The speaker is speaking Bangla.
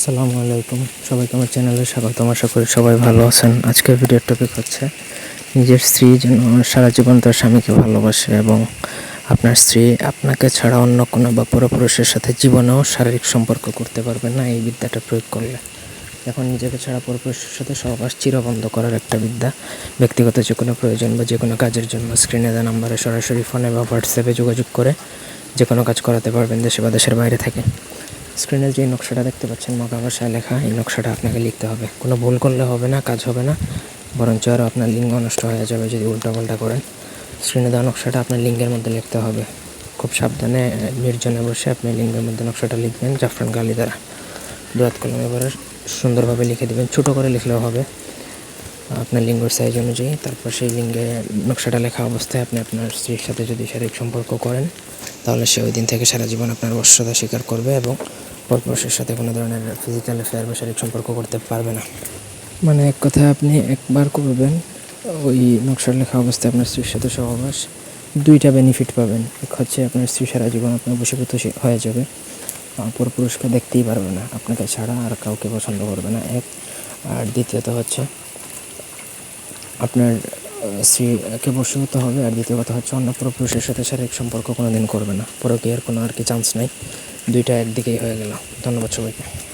আসসালামু আলাইকুম। সবাইকে আমার চ্যানেলে স্বাগত। আশা করি সবাই ভালো আছেন। আজকের ভিডিওর টপিক হচ্ছে নিজের স্ত্রী যেন সারা জীবন তার স্বামীকে ভালোবাসে এবং আপনার স্ত্রী আপনাকে ছাড়া অন্য কোনো বা পরপুরুষের সাথে জীবনেও শারীরিক সম্পর্ক করতে পারবে না এই বিদ্যাটা প্রয়োগ করলে। এখন নিজেকে ছাড়া পরপুরুষের সাথে সহবাস চিরবন্ধ করার একটা বিদ্যা। ব্যক্তিগত যে কোনো প্রয়োজন বা যে কোনো কাজের জন্য স্ক্রিনে দেওয়া নাম্বারে সরাসরি ফোনে বা হোয়াটসঅ্যাপে যোগাযোগ করে যে কোনো কাজ করাতে পারবেন দেশে বা দেশের বাইরে থেকে। স্ক্রিনে যে নকশাটা দেখতে পাচ্ছেন, মগা ভাষায় লেখা, এই নকশাটা আপনাকে লিখতে হবে। কোনো ভুল করলে হবে না, কাজ হবে না। বরঞ্চ আরও আপনার লিঙ্গ নষ্ট হয়ে যাবে যদি উল্টাপাল্টা করেন। স্ক্রিনে দেওয়া নকশাটা আপনার লিঙ্গের মধ্যে লিখতে হবে। খুব সাবধানে নির্জনে বসে আপনি লিঙ্গের মধ্যে নকশাটা লিখবেন, জাফরান গালি দ্বারা। দুয়াত কলমে এবারে সুন্দরভাবে লিখে দেবেন। ছোটো করে লিখলেও হবে। আপনার লিঙ্গের সাইজ অনুযায়ী, তারপর সেই লিঙ্গে নকশাটা লেখা অবস্থায় আপনি আপনার স্ত্রীর সাথে যদি শারীরিক সম্পর্ক করেন, তাহলে সে ওই দিন থেকে সারা জীবন আপনার বশ্যতা স্বীকার করবে এবং পরপুরুষের সাথে কোনো ধরনের ফিজিক্যাল অ্যাফেয়ার বা শারীরিক সম্পর্ক করতে পারবে না। মানে এক কথায় আপনি একবার করবেন, ওই নকশার লেখা অবস্থায় আপনার স্ত্রীর সাথে সহবাস, দুইটা বেনিফিট পাবেন। এক হচ্ছে আপনার স্ত্রী সারা জীবন আপনার বসীভূত হয়ে যাবে, অপর পুরুষকে দেখতেই পারবে না, আপনাকে ছাড়া আর কাউকে পছন্দ করবে না, এক। আর দ্বিতীয়ত হচ্ছে আপনার আহ, স্ত্রীকে হতে হবে আর দ্বিতীয় কথা হচ্ছে অন্য পুরো পুরুষের সাথে শারীরিক সম্পর্ক কোনো দিন করবে না। পুরো পরকীয়ার কোনো আর কি চান্স নাই। দুইটা একদিকেই হয়ে গেল। ধন্যবাদ সবাইকে।